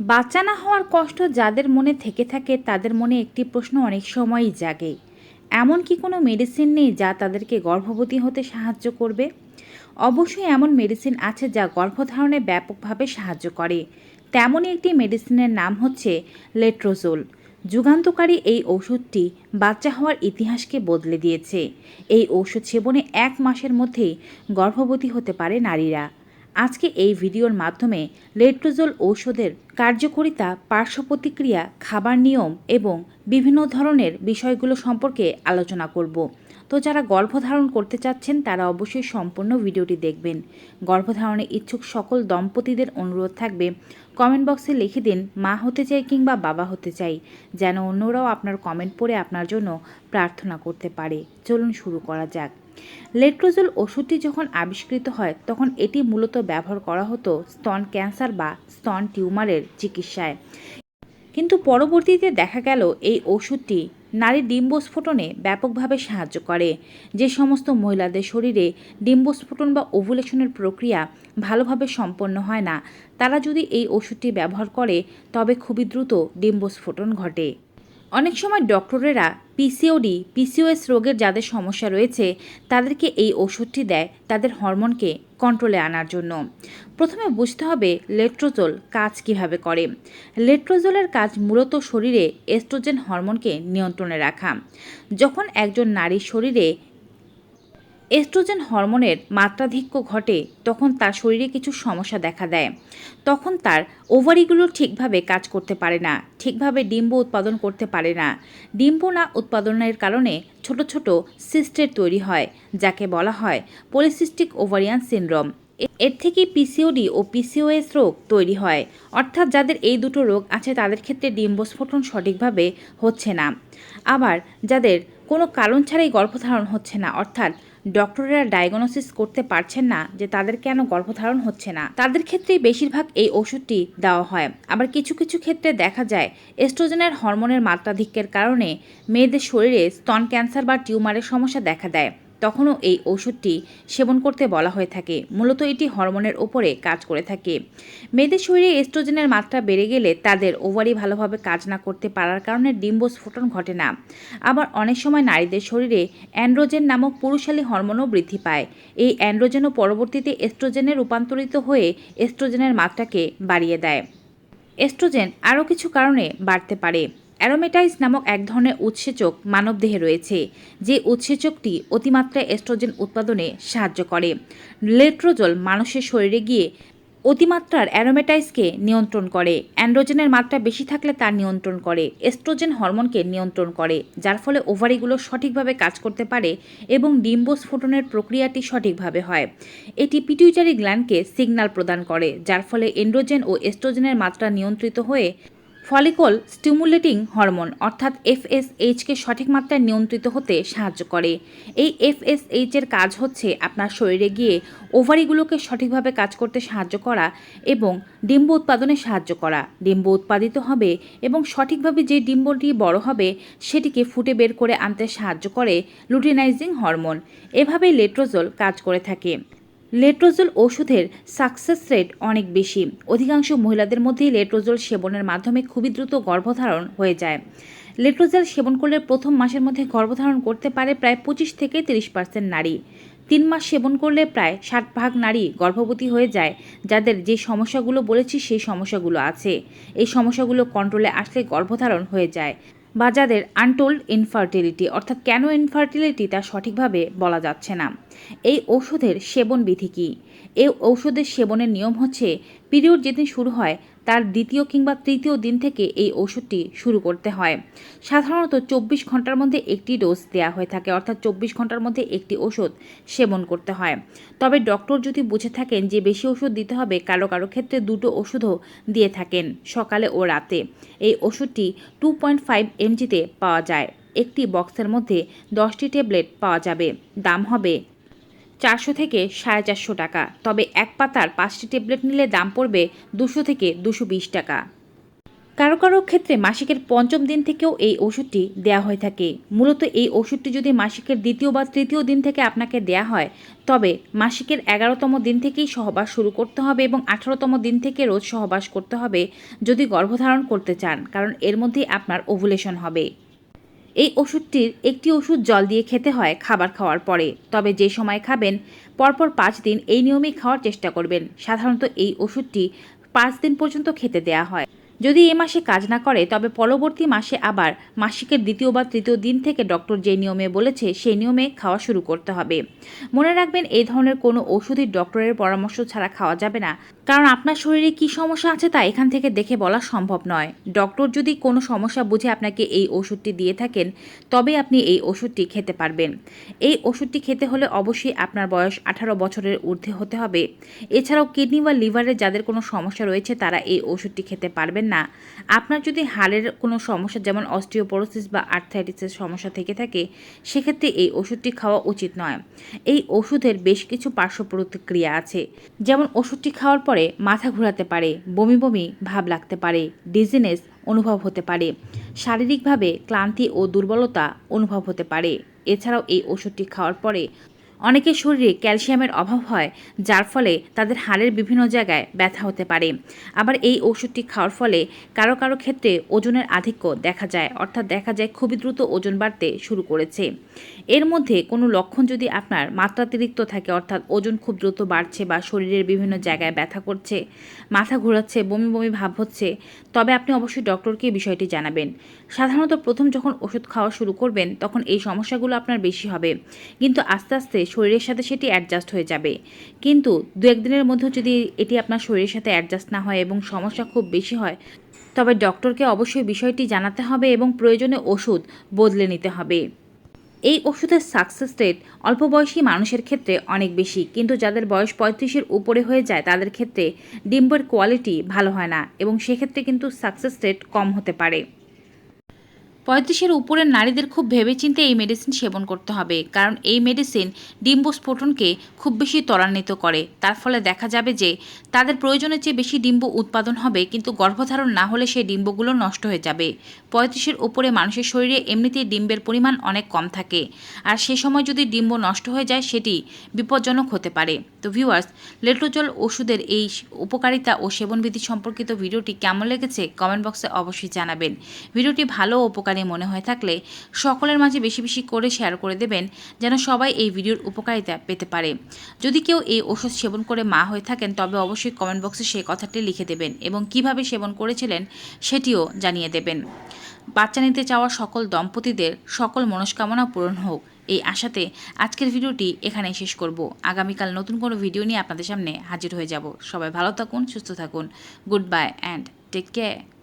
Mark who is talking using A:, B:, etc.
A: বাচ্চা না হওয়ার কষ্ট যাদের মনে থেকে থাকে, তাদের মনে একটি প্রশ্ন অনেক সময়ই জাগে। এমন কি কোনো মেডিসিন নেই যা তাদেরকে গর্ভবতী হতে সাহায্য করবে? অবশ্যই এমন মেডিসিন আছে যা গর্ভধারণে ব্যাপকভাবে সাহায্য করে। তেমনই একটি মেডিসিনের নাম হচ্ছে লেট্রোজোল যুগান্তকারী এই ওষুধটি বাচ্চা হওয়ার ইতিহাসকে বদলে দিয়েছে। এই ওষুধ সেবনে এক মাসের মধ্যেই গর্ভবতী হতে পারে নারীরা। আজকে এই ভিডিওর মাধ্যমে লেট্রোজোল ঔষধের কার্যকরিতা পার্শ্ব প্রতিক্রিয়া খাবার নিয়ম এবং বিভিন্ন ধরনের বিষয়গুলো সম্পর্কে আলোচনা করব। তো যারা গর্ভধারণ করতে চাচ্ছেন, তারা অবশ্যই সম্পূর্ণ ভিডিওটি দেখবেন। গর্ভধারণে ইচ্ছুক সকল দম্পতিদের অনুরোধ থাকবে, কমেন্ট বক্সে লিখে দিন, মা হতে চাই কিংবা বাবা হতে চাই, যেন অন্যরাও আপনার কমেন্ট পড়ে আপনার জন্য প্রার্থনা করতে পারে। চলুন শুরু করা যাক। লেট্রোজোল ওষুধটি যখন আবিষ্কৃত হয়, তখন এটি মূলত ব্যবহার করা হতো স্তন ক্যান্সার বা স্তন টিউমারের চিকিৎসায়। কিন্তু পরবর্তীতে দেখা গেল এই ওষুধটি নারী ডিম্বস্ফোটনে ব্যাপকভাবে সাহায্য করে। যে সমস্ত মহিলাদের শরীরে ডিম্বস্ফোটন বা ওভুলেশনের প্রক্রিয়া ভালোভাবে সম্পন্ন হয় না, তারা যদি এই ওষুধটি ব্যবহার করে, তবে খুবই দ্রুত ডিম্বস্ফোটন ঘটে। অনেক সময় ডক্টরেরা পিসিওডি পিসিওএস রোগের যাদের সমস্যা রয়েছে, তাদেরকে এই ওষুধটি দেয় তাদের হরমোনকে কন্ট্রোলে আনার জন্য। প্রথমে বুঝতে হবে লেট্রোজোল কাজ কীভাবে করে। লেট্রোজোলের কাজ মূলত শরীরে এস্ট্রোজেন হরমোনকে নিয়ন্ত্রণে রাখা। যখন একজন নারীর শরীরে এস্ট্রোজেন হরমোনের মাত্রাধিক্য ঘটে তখন তার শরীরে কিছু সমস্যা দেখা দেয়। তখন তার ওভারিগুলো ঠিকভাবে কাজ করতে পারে না, ঠিকভাবে ডিম্ব উৎপাদন করতে পারে না। ডিম্ব না উৎপাদনের কারণে ছোট ছোট সিস্টের তৈরি হয়, যাকে বলা হয় পলিসিস্টিক ওভারিয়ান সিনড্রোম। এর থেকে পিসিওডি ও পিসিওএস রোগ তৈরি হয়, অর্থাৎ যাদের এই দুটো রোগ আছে তাদের ক্ষেত্রে ডিম্বস্ফোটন সঠিকভাবে হচ্ছে না। আবার যাদের কোনো কারণ ছাড়াই গর্ভধারণ হচ্ছে না, অর্থাৎ ডক্টরেরা ডায়াগনোসিস করতে পারছেন না যে তাদের কেন গর্ভধারণ হচ্ছে না। তাদের ক্ষেত্রেই বেশিরভাগ এই ওষুধটি দেওয়া হয়। আবার কিছু কিছু ক্ষেত্রে দেখা যায়, এস্ট্রোজেনের হরমোনের মাত্রাধিক্যের কারণে মেয়েদের শরীরে স্তন ক্যান্সার বা টিউমারের সমস্যা দেখা দেয়। তখনও এই ওষুধটি সেবন করতে বলা হয়ে থাকে। মূলত এটি হরমোনের ওপরে কাজ করে থাকে। মেয়েদের শরীরে এস্ট্রোজেনের মাত্রা বেড়ে গেলে তাদের ওভারি ভালোভাবে কাজ না করতে পারার কারণে ডিম্বস্ফোটন ঘটে না। আবার অনেক সময় নারীদের শরীরে অ্যান্ড্রোজেন নামক পুরুষালী হরমোনও বৃদ্ধি পায়। এই অ্যান্ড্রোজেনও পরবর্তীতে এস্ট্রোজেনে রূপান্তরিত হয়ে এস্ট্রোজেনের মাত্রাকে বাড়িয়ে দেয়। এস্ট্রোজেন আরও কিছু কারণে বাড়তে পারে। অ্যারোমেটাইজ নামক এক ধরনের উৎসেচক মানবদেহে রয়েছে, যে উৎসেচকটি অতিমাত্রায় এস্ট্রোজেন উৎপাদনে সাহায্য করে। লেট্রোজল মানুষের শরীরে গিয়ে অতিমাত্রার অ্যারোমেটাইজকে নিয়ন্ত্রণ করে। অ্যান্ড্রোজেনের মাত্রা বেশি থাকলে তা নিয়ন্ত্রণ করে। এস্ট্রোজেন হরমোনকে নিয়ন্ত্রণ করে, যার ফলে ওভারিগুলো সঠিকভাবে কাজ করতে পারে এবং ডিম্বস্ফোটনের প্রক্রিয়াটি সঠিকভাবে হয়। এটি পিটুইটারি গ্ল্যান্ডকে সিগন্যাল প্রদান করে, যার ফলে এন্ড্রোজেন ও এস্ট্রোজেনের মাত্রা নিয়ন্ত্রিত হয়ে ফলিকল স্টিমুলেটিং হরমোন, অর্থাৎ এফএসএইচকে সঠিক মাত্রায় নিয়ন্ত্রিত হতে সাহায্য করে। এই এফএসএইচ এর কাজ হচ্ছে আপনার শরীরে গিয়ে ওভারিগুলোকে সঠিকভাবে কাজ করতে সাহায্য করা এবং ডিম্ব উৎপাদনে সাহায্য করা। ডিম্ব উৎপাদিত হবে এবং সঠিকভাবে যে ডিম্বটি বড় হবে, সেটিকে ফুটে বের করে আনতে সাহায্য করে লুটিনাইজিং হরমোন। এভাবেই লেট্রোজোল কাজ করে থাকে। লেট্রোজোল ওষুধের সাকসেস রেট অনেক বেশি। অধিকাংশ মহিলাদের মধ্যেই লেট্রোজোল সেবনের মাধ্যমে খুবই দ্রুত গর্ভধারণ হয়ে যায়। লেট্রোজেল সেবন করলে প্রথম মাসের মধ্যে গর্ভধারণ করতে পারে প্রায় পঁচিশ থেকে তিরিশ পার্সেন্ট নারী। তিন মাস সেবন করলে প্রায় ষাট ভাগ নারী গর্ভবতী হয়ে যায়, যাদের যে সমস্যাগুলো বলেছি সেই সমস্যাগুলো আছে। এই সমস্যাগুলো কন্ট্রোলে আসলে গর্ভধারণ হয়ে যায়। বা যাদের আনটোল্ড ইনফার্টিলিটি অর্থাৎ কেন ইনফার্টিলিটি তা সঠিকভাবে বলা যাচ্ছে না? এই ঔষধের সেবন বিধি কী? এই ঔষধের সেবনের নিয়ম হচ্ছে পিরিয়ড যেদিন শুরু হয় তার দ্বিতীয় কিংবা তৃতীয় দিন থেকে এই ওষুধটি শুরু করতে হয়। সাধারণত চব্বিশ ঘণ্টার মধ্যে একটি ডোজ দেওয়া হয়ে থাকে, অর্থাৎ চব্বিশ ঘণ্টার মধ্যে একটি ওষুধ সেবন করতে হয়। তবে ডক্টর যদি বুঝে থাকেন যে বেশি ওষুধ দিতে হবে, কারও কারও ক্ষেত্রে দুটো ওষুধও দিয়ে থাকেন সকালে ও রাতে। এই ওষুধটি টু পয়েন্ট ফাইভ এমজিতে পাওয়া যায়। একটি বক্সের মধ্যে দশটি ট্যাবলেট পাওয়া যাবে। দাম হবে চারশো থেকে সাড়ে চারশো টাকা। তবে এক পাতার পাঁচটি ট্যাবলেট নিলে দাম পড়বে দুশো থেকে দুশো বিশ টাকা। কারও কারও ক্ষেত্রে মাসিকের পঞ্চম দিন থেকেও এই ওষুধটি দেওয়া হয়ে থাকে। মূলত এই ওষুধটি যদি মাসিকের দ্বিতীয় বা তৃতীয় দিন থেকে আপনাকে দেয়া হয়, তবে মাসিকের এগারোতম দিন থেকেই সহবাস শুরু করতে হবে এবং আঠারোতম দিন থেকে রোজ সহবাস করতে হবে যদি গর্ভধারণ করতে চান, কারণ এর মধ্যেই আপনার ওভুলেশন হবে। এই ওষুধটির একটি ওষুধ জল দিয়ে খেতে হয় খাবার খাওয়ার পরে। তবে যে সময় খাবেন, পরপর পাঁচ দিন এই নিয়মেই খাওয়ার চেষ্টা করবেন। সাধারণত এই ওষুধটি পাঁচ দিন পর্যন্ত খেতে দেয়া হয়। যদি এ মাসে কাজ না করে, তবে পরবর্তী মাসে আবার মাসিকের দ্বিতীয় বা তৃতীয় দিন থেকে ডক্টর যে নিয়মে বলেছে সেই নিয়মে খাওয়া শুরু করতে হবে। মনে রাখবেন এই ধরনের কোনো ওষুধই ডক্টরের পরামর্শ ছাড়া খাওয়া যাবে না। কারণ আপনার শরীরে কী সমস্যা আছে তা এখান থেকে দেখে বলা সম্ভব নয়। ডক্টর যদি কোনো সমস্যা বুঝে আপনাকে এই ওষুধটি দিয়ে থাকেন, তবে আপনি এই ওষুধটি খেতে পারবেন। এই ওষুধটি খেতে হলে অবশ্যই আপনার বয়স আঠারো বছরের ঊর্ধ্বে হতে হবে। এছাড়াও কিডনি বা লিভারের যাদের কোনো সমস্যা রয়েছে, তারা এই ওষুধটি খেতে পারবেন না। আপনার যদি হাড়ের কোনো সমস্যা, যেমন অস্টিওপোরোসিস বা আর্থাইটিসের সমস্যা থেকে থাকে, সেক্ষেত্রে এই ওষুধটি খাওয়া উচিত নয়। এই ওষুধের বেশ কিছু পার্শ্ব প্রতিক্রিয়া আছে। যেমন ওষুধটি খাওয়ার পরে মাথা ঘোরাতে পারে, বমি বমি ভাব লাগতে পারে ডিজিনেস অনুভব হতে পারে, শারীরিকভাবে ক্লান্তি ও দুর্বলতা অনুভব হতে পারে। এছাড়াও এই ওষুধটি খাওয়ার পরে অনেকের শরীরে ক্যালসিয়ামের অভাব হয়, যার ফলে তাদের হাড়ের বিভিন্ন জায়গায় ব্যথা হতে পারে। আবার এই ওষুধটি খাওয়ার ফলে কারও কারও ক্ষেত্রে ওজনের আধিক্য দেখা যায়, অর্থাৎ দেখা যায় খুবই দ্রুত ওজন বাড়তে শুরু করেছে। এর মধ্যে কোনো লক্ষণ যদি আপনার মাত্রাতিরিক্ত থাকে, অর্থাৎ ওজন খুব দ্রুত বাড়ছে বা শরীরের বিভিন্ন জায়গায় ব্যথা করছে, মাথা ঘোরাচ্ছে, বমি বমি ভাব হচ্ছে, তবে আপনি অবশ্যই ডক্টরকে বিষয়টি জানাবেন। সাধারণত প্রথম যখন ওষুধ খাওয়া শুরু করবেন, তখন এই সমস্যাগুলো আপনার বেশি হবে। কিন্তু আস্তে আস্তে শরীরের সাথে সেটি অ্যাডজাস্ট হয়ে যাবে। কিন্তু দু একদিনের মধ্যে যদি এটি আপনার শরীরের সাথে অ্যাডজাস্ট না হয় এবং সমস্যা খুব বেশি হয়, তবে ডক্টরকে অবশ্যই বিষয়টি জানাতে হবে এবং প্রয়োজনে ওষুধ বদলে নিতে হবে। এই ওষুধের সাকসেস রেট অল্প বয়সী মানুষের ক্ষেত্রে অনেক বেশি, কিন্তু যাদের বয়স পঁয়ত্রিশের উপরে হয়ে যায় তাদের ক্ষেত্রে ডিম্বের কোয়ালিটি ভালো হয় না এবং সেক্ষেত্রে কিন্তু সাকসেস রেট কম হতে পারে। পঁয়ত্রিশের উপরের নারীদের খুব ভেবেচিন্তে এই মেডিসিন সেবন করতে হবে। কারণ এই মেডিসিন ডিম্বস্ফোটনকে খুব বেশি ত্বরান্বিত করে। তার ফলে দেখা যাবে যে, তাদের প্রয়োজনের চেয়ে বেশি ডিম্ব উৎপাদন হবে, কিন্তু গর্ভধারণ না হলে সেই ডিম্বগুলো নষ্ট হয়ে যাবে। পঁয়ত্রিশের উপরে মানুষের শরীরে এমনিতেই ডিম্বের পরিমাণ অনেক কম থাকে। আর সে সময় যদি ডিম্ব নষ্ট হয়ে যায়, সেটি বিপজ্জনক হতে পারে। তো ভিউয়ার্স লেট্রোজল ওষুধের এই উপকারিতা ও সেবনবিধি সম্পর্কিত ভিডিওটি কেমন লেগেছে কমেন্ট বক্সে অবশ্যই জানাবেন। ভিডিওটি ভালো ও উপকারী মনে হয়ে থাকলে সকলের মাঝে বেশি বেশি করে শেয়ার করে দেবেন, যেন সবাই এই ভিডিওর উপকারিতা পেতে পারে। যদি কেউ এই ওষুধ সেবন করে মা হয়ে থাকেন, তবে অবশ্যই কমেন্ট বক্সে সেই কথাটি লিখে দেবেন এবং কীভাবে সেবন করেছিলেন সেটিও জানিয়ে দেবেন। বাচ্চা নিতে চাওয়া সকল দম্পতিদের সকল মনস্কামনা পূরণ হোক। এই আশাতে আজকের ভিডিওটি এখানেই শেষ করব। আগামীকাল নতুন কোনো ভিডিও নিয়ে আপনাদের সামনে হাজির হয়ে যাব। সবাই ভালো থাকুন, সুস্থ থাকুন। Goodbye and take care